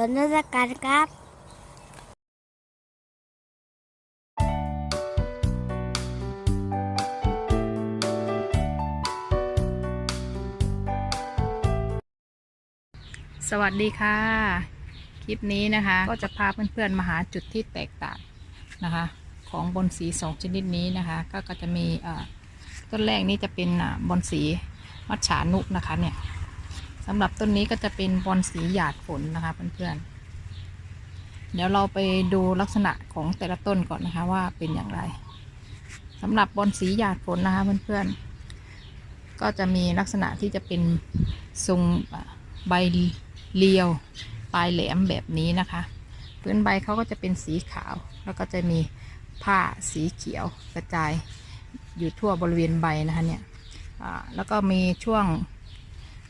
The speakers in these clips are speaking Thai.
สนทนาการครับสวัสดีค่ะ คลิปนี้นะคะก็จะพาเพื่อนๆมาหาจุดที่แตกต่างนะคะ ของบอนสีสองชนิดนี้นะคะ ก็ก็จะมีต้นแรกนี้จะเป็นบอนสีมัจฉานุนะคะเนี่ย สำหรับต้นนี้ก็จะเป็นบอนสีหยาดฝนนะคะเพื่อนๆ เดี๋ยวเราไปดูลักษณะของแต่ละต้นก่อนนะคะว่าเป็นอย่างไรสำหรับบอนสีหยาดฝนนะคะเพื่อนๆ ก็จะมีลักษณะที่จะเป็นทรงใบเรียวปลายแหลมแบบนี้นะคะพื้นใบเขาก็จะเป็นสีขาว แล้วก็จะมีผ้าสีเขียวกระจายอยู่ทั่วบริเวณใบนะคะเนี่ยแล้วก็มีช่วง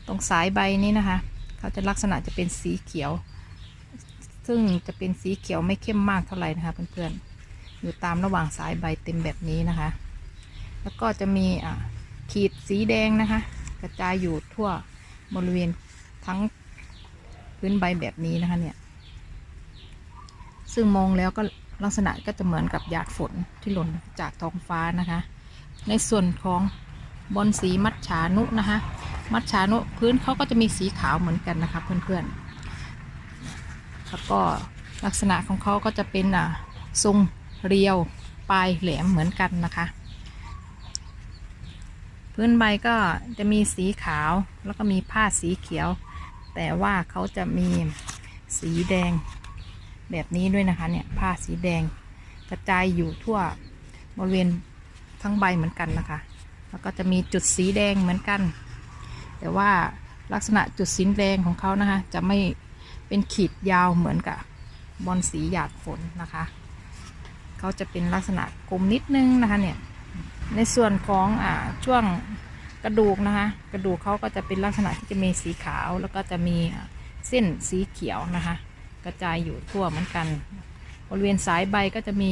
ตรงสายใบนี้นะคะ เขาจะลักษณะจะเป็นสีเขียว ซึ่งจะเป็นสีเขียวไม่เข้มมากเท่าไหร่นะคะเพื่อนๆ อยู่ตามระหว่างสายใบเต็มแบบนี้นะคะ แล้วก็จะมีขีดสีแดงนะคะ กระจายอยู่ทั่วบริเวณทั้งพื้นใบแบบนี้นะคะเนี่ย ซึ่งมองแล้วก็ลักษณะก็จะเหมือนกับหยาดฝนที่หล่นจากท้องฟ้านะคะ ในส่วนของบอนสีมัดฉานุนะคะ มัดฉานุพื้นเขาก็จะมีสีขาวเหมือนกันนะคะเพื่อนๆ แล้วก็ลักษณะของเขาก็จะเป็นอ่าทรงเรียวปลายแหลมเหมือนกันนะคะ พื้นใบก็จะมีสีขาวแล้วก็มีผ้าสีเขียว แต่ว่าเขาจะมีสีแดงแบบนี้ด้วยนะคะเนี่ยผ้าสีแดงกระจายอยู่ทั่วบริเวณทั้งใบเหมือนกันนะคะ แล้วก็จะมีจุดสีแดงเหมือนกัน แต่ว่าลักษณะจุดสีแดงของเขานะคะ จะไม่เป็นขีดยาวเหมือนกับบอลสีหยาดฝนนะคะเขาจะเป็นลักษณะกลมนิดนึงนะคะเนี่ยในส่วนของอ่าช่วงกระดูกนะคะ กระดูกเขาก็จะเป็นลักษณะที่จะมีสีขาวแล้วก็จะมีเส้นสีเขียวนะคะ กระจายอยู่ทั่วเหมือนกันบริเวณสายใบก็จะมี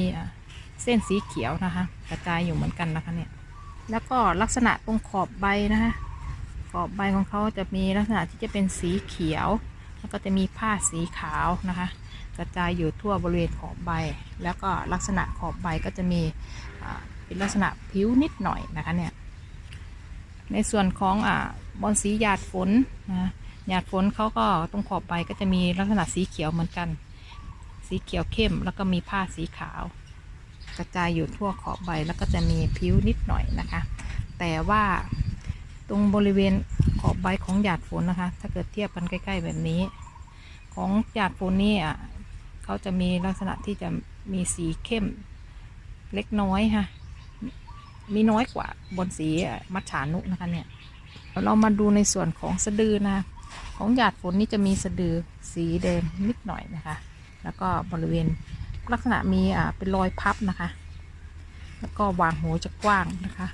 เส้นสีเขียวนะคะ กระจายอยู่เหมือนกันนะคะเนี่ยแล้วก็ลักษณะตรงขอบใบนะคะ ขอบใบของเขาจะมีลักษณะที่จะเป็นสีเขียว แล้วก็จะมีผ้าสีขาวนะคะ กระจายอยู่ทั่วบริเวณขอบใบ แล้วก็ลักษณะขอบใบก็จะมีเป็นลักษณะผิวนิดหน่อยนะคะเนี่ยในส่วนของอบอนสีหยาดฝนนะหยาดฝนเขาก็ตรงขอบใบก็จะมีลักษณะสีเขียวเหมือนกัน สีเขียวเข้มแล้วก็มีผ้าสีขาว กระจายอยู่ทั่วขอบใบแล้วก็จะมีผิวนิดหน่อยนะคะ แต่ว่า ตรงบริเวณขอบใบของหยาดฝนนะคะ ถ้าเกิดเทียบกันใกล้ ๆ แบบนี้ ของหยาดฝนนี่อะเขาจะมีลักษณะที่จะมีสีเข้มเล็กน้อยค่ะมีน้อยกว่าบนสีมัจฉานุนะคะเนี่ยเรามาดูในส่วนของสะดือนะของหยาดฝนนี่จะมีสะดือสีแดงนิดหน่อยนะคะ แล้วก็บริเวณลักษณะมีอ่าเป็นรอยพับนะคะ แล้วก็วางหูจะกว้างนะคะ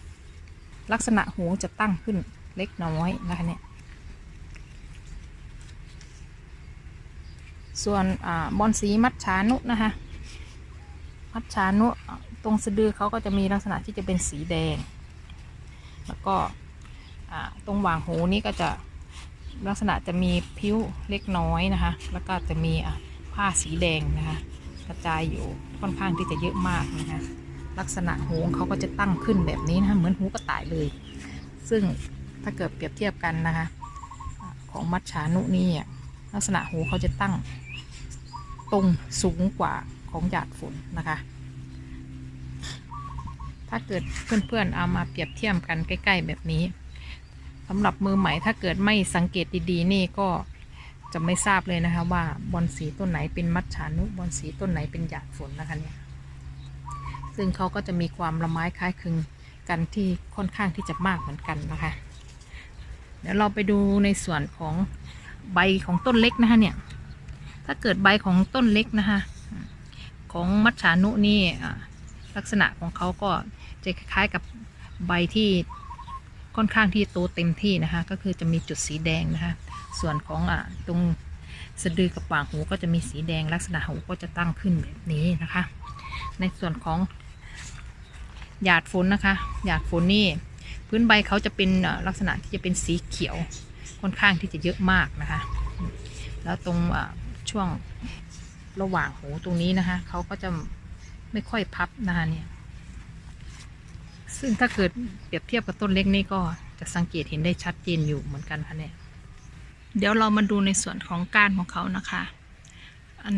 ลักษณะหูจะตั้งขึ้นเล็กน้อยนะคะเนี่ย ส่วนอบอนสีมัจฉานุนะคะ มัจฉานุตรงสะดือเขาก็จะมีลักษณะที่จะเป็นสีแดง แล้วก็ตรงหว่างหูนี่ก็จะลักษณะจะมีผิวเล็กน้อยนะคะ แล้วก็จะมีผ้าสีแดงนะคะกระจายอยู่ค่อนข้างที่จะเยอะมากนะคะ ลักษณะหูของเขาก็จะตั้งขึ้นแบบนี้นะเหมือนหูกระต่ายเลย ซึ่งถ้าเกิดเปรียบเทียบกันนะคะ ของมัจฉานุนี่ลักษณะหูเขาจะตั้งตรงสูงกว่าของหยาดฝนนะคะ ถ้าเกิดเพื่อนๆเอามาเปรียบเทียบกันใกล้ ๆ แบบนี้สำหรับมือใหม่ถ้าเกิดไม่สังเกตดีๆ นี่ก็จะไม่ทราบเลยนะคะว่าบอนสีต้นไหนเป็นมัจฉานุบอนสีต้นไหนเป็นหยาดฝนนะคะเนี่ย ซึ่งเขาก็จะมีความละไม้คล้ายคลึงกันที่ค่อนข้างที่จะมากเหมือนกันนะคะ เดี๋ยวเราไปดูในส่วนของใบของต้นเล็กนะคะเนี่ย ถ้าเกิดใบของต้นเล็กนะคะ ของมัจฉานุนี่ลักษณะของเขาก็จะคล้ายๆกับใบที่ค่อนข้างที่โตเต็มที่นะคะ ก็คือจะมีจุดสีแดงนะคะ ส่วนของอตรงสะดือกับปากหูก็จะมีสีแดงลักษณะหูก็จะตั้งขึ้นแบบนี้นะคะ ในส่วนของ หยาดฝนนะคะ หยาดฝนนี่พื้นใบเขาจะเป็นลักษณะที่จะเป็นสีเขียวค่อนข้างที่จะเยอะมากนะคะ แล้วตรงช่วงระหว่างหูตรงนี้นะคะเขาก็จะไม่ค่อยพับนะคะเนี่ย ซึ่งถ้าเกิดเปรียบเทียบกับต้นเล็กนี่ก็จะสังเกตเห็นได้ชัดเจนอยู่เหมือนกันค่ะเนี่ยเดี๋ยวเรามาดูในส่วนของก้านของเขานะคะ อัน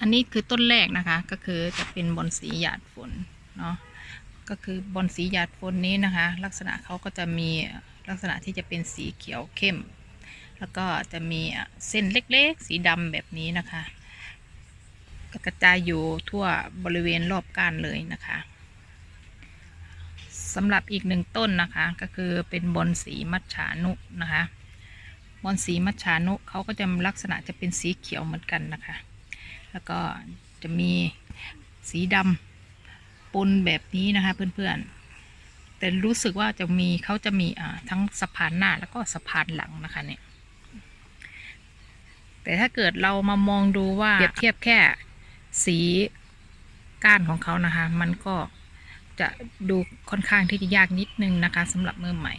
อันนี้คือต้นแรกนะคะ ก็คือจะเป็นบอนสีหยาดฝน เนาะก็คือบอนสีหยาดฝนนี้นะคะ ลักษณะเขาก็จะมีลักษณะที่จะเป็นสีเขียวเข้ม แล้วก็จะมีเส้นเล็กๆ สีดำแบบนี้นะคะกกระจายอยู่ทั่วบริเวณรอบก้านเลยนะคะสำหรับอีกหนึ่งต้นนะคะก็คือเป็นบอนสีมัจฉานุนะคะบอนสีมัจฉานุเขาก็จะลักษณะจะเป็นสีเขียวเหมือนกันนะคะ แล้วก็จะมีสีดำ ปนแบบนี้นะคะเพื่อนๆ แต่รู้สึกว่าจะมีเขาจะมีอ่าทั้งสะพานหน้าแล้วก็สะพานหลังนะคะเนี่ย แต่ถ้าเกิดเรามามองดูว่าเปรียบเทียบแค่สีก้านของเขานะคะ มันก็จะดูค่อนข้างที่จะยากนิดนึงนะคะสำหรับมือใหม่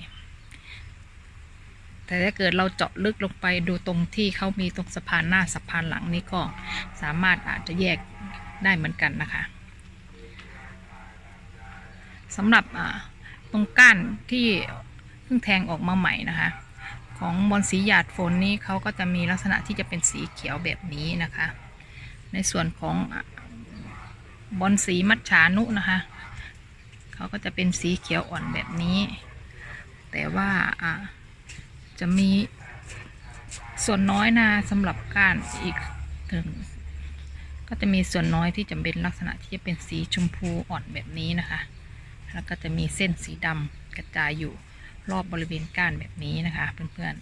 แต่ถ้าเกิดเราเจาะลึกลงไปดูตรงที่เขามีตรงสะพานหน้าสะพานหลังนี่ก็สามารถอาจจะแยกได้เหมือนกันนะคะ สำหรับตรงก้านที่เพิ่งแทงออกมาใหม่นะคะ ของบอลสีหยาดฝนนี้เขาก็จะมีลักษณะที่จะเป็นสีเขียวแบบนี้นะคะ ในส่วนของอบอลสีมัจฉานุนะคะเขาก็จะเป็นสีเขียวอ่อนแบบนี้ แต่ว่าจะมีส่วนน้อยนะสำหรับก้านอีกถึงก็จะมีส่วนน้อยที่จะเป็นลักษณะที่จะเป็นสีชมพูอ่อนแบบนี้นะคะ แล้วก็จะมีเส้นสีดำกระจายอยู่รอบบริเวณก้านแบบนี้นะคะเพื่อน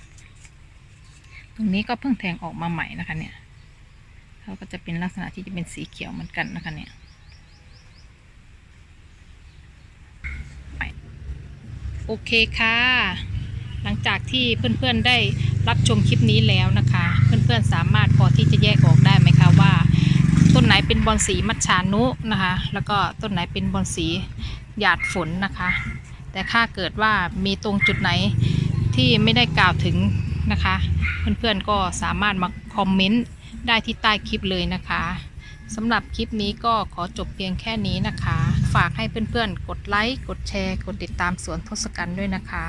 ๆ ตรงนี้ก็เพิ่งแทงออกมาใหม่นะคะเนี่ยเขาก็จะเป็นลักษณะที่จะเป็นสีเขียวเหมือนกันนะคะเนี่ยโอเคค่ะ หลังจากที่เพื่อนๆได้รับชมคลิปนี้แล้วนะคะ เพื่อนๆสามารถพอที่จะแยกออกได้ไหมคะว่า ต้นไหนเป็นบอนสีมัจฉานุนะคะ แล้วก็ต้นไหนเป็นบอนสี หยาดฝนนะคะ แต่ถ้าเกิดว่ามีตรงจุดไหนที่ไม่ได้กล่าวถึงนะคะ เพื่อนๆก็สามารถมาคอมเมนต์ได้ที่ใต้คลิปเลยนะคะสำหรับคลิปนี้ก็ขอจบเพียงแค่นี้นะคะ ฝากให้เพื่อนๆ กดไลค์ กดแชร์ กดติดตามสวนทศกัณฐ์ด้วยนะคะ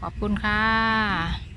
ขอบคุณค่ะ